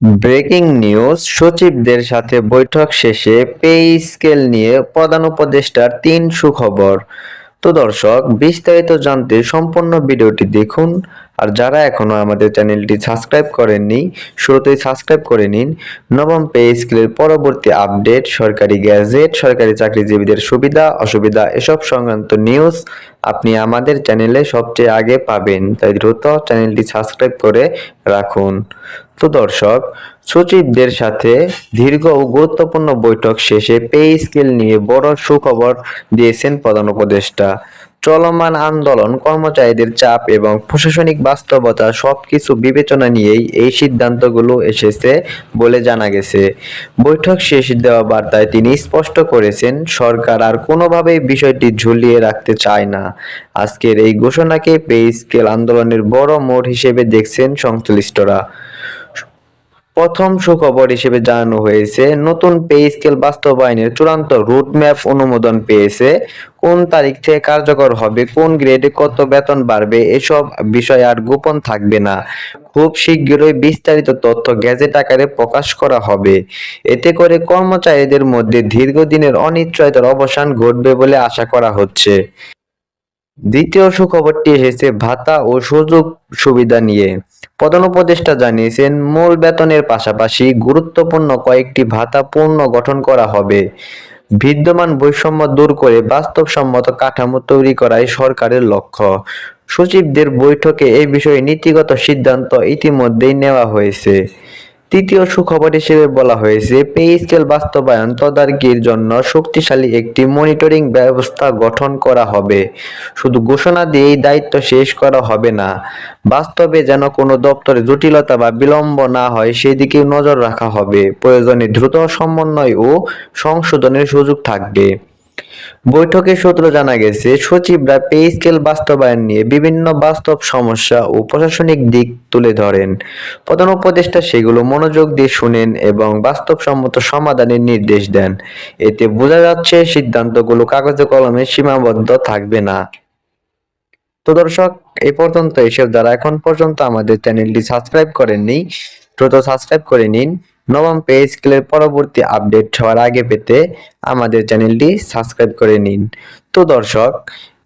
Breaking news, সচিবদের সাথে বৈঠক শেষে পে স্কেল নিয়ে প্রধান উপদেষ্টার তিন সুখবর। তো দর্শক, বিস্তারিত জানতে সম্পূর্ণ ভিডিওটি দেখুন। আর যারা এখনও আমাদের চ্যানেলটি সাবস্ক্রাইব করেননি, শুরুতেই সাবস্ক্রাইব করে নিন। নবম পে স্কেলের পরবর্তী আপডেট সরকারি গ্যাজেট সরকারি চাকরিজীবীদের সুবিধা, অসুবিধা, এসব সংক্রান্ত নিউজ আপনি আমাদের চ্যানেলে সবচেয়ে আগে পাবেন। তাই দ্রুত চ্যানেলটি সাবস্ক্রাইব করে রাখুন। তো দর্শক, সচিবদের সাথে দীর্ঘ ও গুরুত্বপূর্ণ বৈঠক শেষে পে স্কেল নিয়ে বড় সুখবর দিয়েছেন প্রধান উপদেষ্টা। চলমান আন্দোলন, কর্মচারীদের চাপ এবং প্রশাসনিক বাস্তবতা সবকিছু বিবেচনা নিয়েই এই সিদ্ধান্তগুলো এসেছে বলে জানা গেছে। বৈঠক শেষ দেওয়া বার্তায় তিনি স্পষ্ট করেছেন, সরকার আর কোনোভাবেই বিষয়টি ঝুলিয়ে রাখতে চায় না। আজকের এই ঘোষণাকে পে স্কেল আন্দোলনের বড় মোড় হিসেবে দেখছেন সংশ্লিষ্টরা। প্রথম সুখবর হিসেবে জানানো হয়েছে, নতুন পে স্কেল বাস্তবায়নের চূড়ান্ত রুটম্যাপ অনুমোদন পেয়েছে, কোন তারিখ থেকে কার্যকর হবে, কোন গ্রেডে কত বেতন বাড়বে, এসব বিষয় আর গোপন থাকবে না। খুব শীঘ্রই বিস্তারিত তথ্য গ্যাজেট আকারে প্রকাশ করা হবে। এতে করে কর্মচারীদের মধ্যে দীর্ঘদিনের অনিশ্চয়তার অবসান ঘটবে বলে আশা করা হচ্ছে। দ্বিতীয় সুখবরটি এসেছে ভাতা ও সুযোগ সুবিধা নিয়ে। প্রধান উপদেষ্টা জানিয়েছেন, মূল বেতনের পাশাপাশি গুরুত্বপূর্ণ কয়েকটি ভাতা পূর্ণ গঠন করা হবে। বিদ্যমান বৈষম্য দূর করে বাস্তবসম্মত কাঠামো তৈরি করাই সরকারের লক্ষ্য। সচিবদের বৈঠকে এই বিষয়ে নীতিগত সিদ্ধান্ত ইতিমধ্যেই নেওয়া হয়েছে। তৃতীয় সুখবর হিসেবে বলা হয়েছে পে স্কেল বাস্তবায়ন তদারকির জন্য শক্তিশালী একটি মনিটরিং ব্যবস্থা গঠন করা হবে। শুধু ঘোষণা দিয়েই দায়িত্ব শেষ করা হবে না, বাস্তবে যেন কোনো দপ্তরে জটিলতা বা বিলম্ব না হয়, সেদিকেও নজর রাখা হবে। প্রয়োজনে দ্রুত সমন্বয় ও সংশোধনের সুযোগ থাকবে। বৈঠকে সূত্র জানা গেছে, সচিবরা পে স্কেল বাস্তবায়ন নিয়ে বিভিন্ন বাস্তব সমস্যা ও প্রশাসনিক দিক তুলে ধরেন। প্রধান উপদেষ্টা সেগুলো মনোযোগ দিয়ে শুনেন এবং বাস্তবসম্মত সমাধানের নির্দেশ দেন। এতে বোঝা যাচ্ছে সিদ্ধান্তগুলো কাগজে কলমে সীমাবদ্ধ থাকবে না। তো দর্শক এই পর্যন্ত এসব যারা এখন পর্যন্ত আমাদের চ্যানেলটি সাবস্ক্রাইব করেননি। দ্রুত সাবস্ক্রাইব করে নিন। নবম পে স্কেলের পরবর্তী আপডেট হওয়ার আগে পেতে আমাদের চ্যানেলটি সাবস্ক্রাইব করে নিন। তো দর্শক,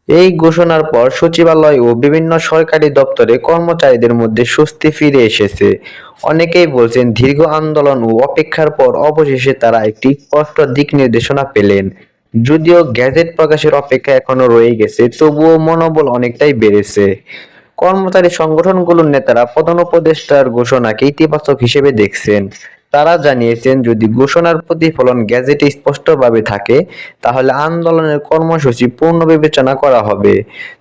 এই ঘোষণার পর সচিবালয় ও বিভিন্ন সরকারি দপ্তরে কর্মচারীদের মধ্যে স্বস্তি ফিরে এসেছে। অনেকেই বলছেন, দীর্ঘ আন্দোলন ও অপেক্ষার পর অবশেষে তারা একটি স্পষ্ট দিক নির্দেশনা পেলেন। যদিও গ্যাজেট প্রকাশের অপেক্ষা এখনও রয়ে গেছে, তবুও মনোবল অনেকটাই বেড়েছে। কর্মচারী সংগঠনগুলোর নেতারা প্রধান উপদেষ্টার ঘোষণাকে ইতিবাচক হিসেবে দেখছেন। তারা জানিয়েছেন, যদি ঘোষণার প্রতিফলন গ্যাজেটে স্পষ্টভাবে থাকে, তাহলে আন্দোলনের কর্মসূচি পূর্ণ বিবেচনা করা হবে।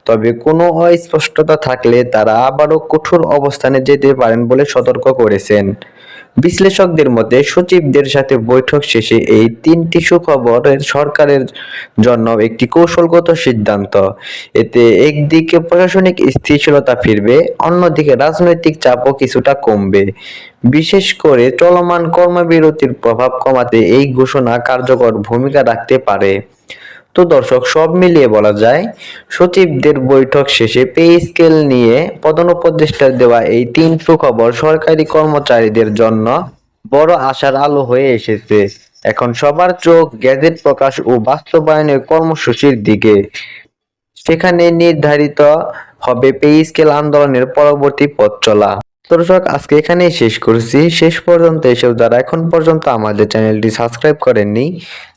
তবে কোনো অস্পষ্টতা থাকলে তারা আবারও কঠোর অবস্থানে যেতে পারেন বলে সতর্ক করেছেন। বিশ্লেষকদের মতে, সচিবদের সাথে বৈঠক শেষে এই তিনটি সুখবরের সরকারের জন্য একটি কৌশলগত সিদ্ধান্ত। এতে একদিকে প্রশাসনিক স্থিতিশীলতা ফিরবে, অন্যদিকে রাজনৈতিক চাপও কিছুটা কমবে। বিশেষ করে চলমান কর্মবিরতির প্রভাব কমাতে এই ঘোষণা কার্যকর ভূমিকা রাখতে পারে। তো দর্শক, সব মিলিয়ে বলা যায়, সচিবদের বৈঠক শেষে পে স্কেল নিয়ে প্রধান দেওয়া এই তিন সুখবর সরকারি কর্মচারীদের জন্য বড় আশার আলো হয়ে এসেছে। এখন সবার চোখ গ্যাজেট প্রকাশ ও বাস্তবায়নের কর্মসূচির দিকে। সেখানে নির্ধারিত হবে পে স্কেল আন্দোলনের পরবর্তী পথ চলা। দর্শক, আজকে এখানেই শেষ করছি। শেষ পর্যন্ত এসেও যারা এখন পর্যন্ত আমাদের চ্যানেলটি সাবস্ক্রাইব করেননি,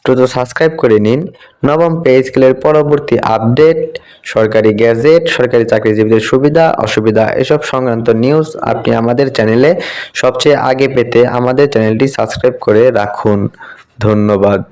দ্রুত সাবস্ক্রাইব করে নিন। নবম পে স্কেলের পরবর্তী আপডেট, সরকারি গ্যাজেট, সরকারি চাকরিজীবীদের সুবিধা, অসুবিধা, এসব সংক্রান্ত নিউজ আপনি আমাদের চ্যানেলে সবচেয়ে আগে পেতে আমাদের চ্যানেলটি সাবস্ক্রাইব করে রাখুন। ধন্যবাদ।